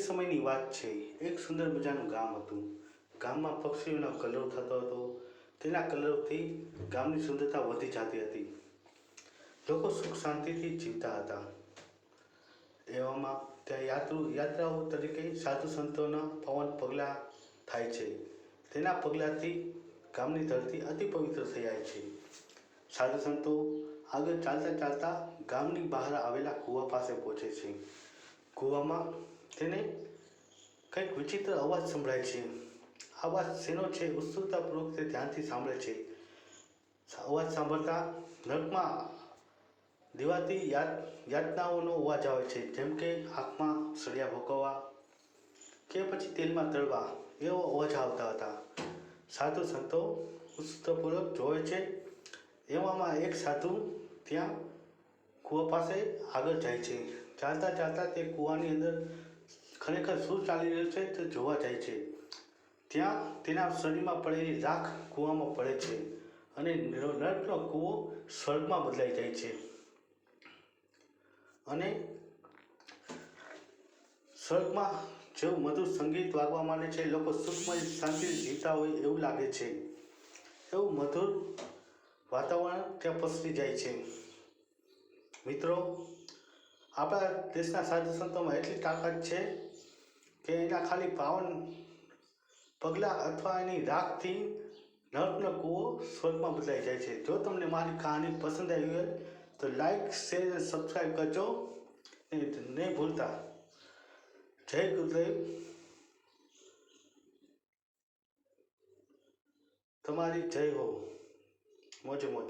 સમયની વાત છે. એક સુંદર મજાનું ગામ હતું. ગામમાં પક્ષીઓનો કલર થતો હતો. તેના કલરવથી ગામની સુંદરતા વધી જતી હતી. લોકો સુખ શાંતિથી જીવતા હતા. એવામાં ત્યાં યાત્રુ, યાત્રાઓ તરીકે સાધુ સંતોના પવન પગલાં થાય છે. તેના પગલાંથી ગામની ધરતી અતિ પવિત્ર થઈ જાય છે. સાધુ સંતો આગળ ચાલતા ચાલતા ગામની બહાર આવેલા કૂવા પાસે પહોંચે છે. કૂવામાં તેને કંઈક વિચિત્ર અવાજ સંભળાય છે. અવાજ શેનો છે ઉત્સુકતાપૂર્વક તે ધ્યાનથી સાંભળે છે. અવાજ સાંભળતા નર્કમાં દેવાતી યાદ યાતનાઓનો અવાજ આવે છે, જેમ કે આંખમાં સળિયા ભોગવવા કે પછી તેલમાં તળવા, એવો અવાજ આવતા હતા. સાધુ સંતો ઉત્સુકતાપૂર્વક જોવે છે, એવામાં એક સાધુ ત્યાં કૂવા પાસે આગળ જાય છે. ચાલતા ચાલતા તે કૂવાની અંદર ખરેખર શું ચાલી રહ્યું છે તે જોવા જાય છે. ત્યાં તેના શરીરમાં પડેલી રાખ કૂવામાં પડે છે અને નર્કનો કૂવો સ્વર્ગમાં બદલાઈ જાય છે. અને સ્વર્ગમાં જેવું મધુર સંગીત વાગવા માંડે છે, લોકો સુખમય શાંતિ જીવતા હોય એવું લાગે છે. એવું મધુર વાતાવરણ ત્યાં પસરી જાય છે. મિત્રો, આપણા દેશના સાધુ સંતોમાં એટલી તાકાત છે કે એના ખાલી પાવન પગલાં અથવા એની રાખથી નર્કનો કૂવો સ્વર્ગમાં બદલાઈ જાય છે. જો તમને મારી કહાની પસંદ આવી હોય, તો લાઈક શેર અને સબસ્ક્રાઈબ કરજો. નહીં ભૂલતા. જય ગુરુદેવ. તમારી જય હો. મોજે મોજ.